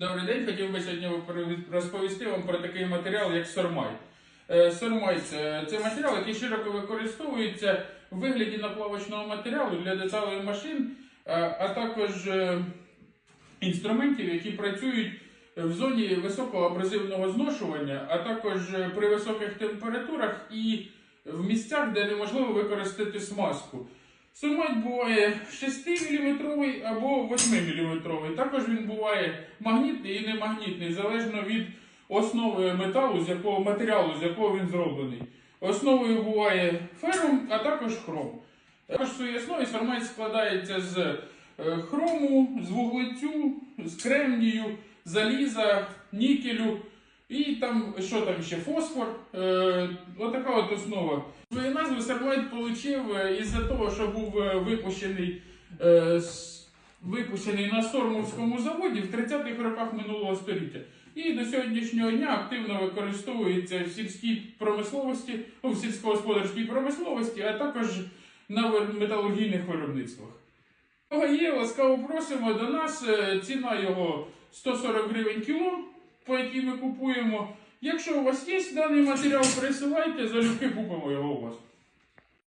Добрий день, хотів би сьогодні розповісти вам про такий матеріал, як сормайт. Е, Сормайт це, матеріал, який широко використовується в вигляді наплавочного матеріалу для деталей машин, е, а також е, інструментів, які працюють в зоні високого абразивного зношування, а також при високих температурах і в місцях, де неможливо використати смазку. Сормайт буває 6-мм або 8-мм. Також він буває магнітний і немагнітний, залежно від основи металу, з якого матеріалу, з якого він зроблений. Основою буває ферум, а також хром. Також в своїй основі складається з е, хрому, з вуглецю, з кремнію, заліза, нікелю і там, що там ще, фосфор. Е, отака от основа. Свою назву Серлайт отримав із-за того, що був е, випущений, е, випущений на Сормовському заводі в 30-х роках минулого століття. І до сьогоднішнього дня активно використовується в сільській промисловості, ну, в сільськогосподарській промисловості, а також на металургійних виробництвах. Є, ласкаво просимо до нас. е, Ціна його 140 гривень кіло, по якій ми купуємо. Якщо у вас є даний матеріал, присилайте, залюбки купимо його у вас.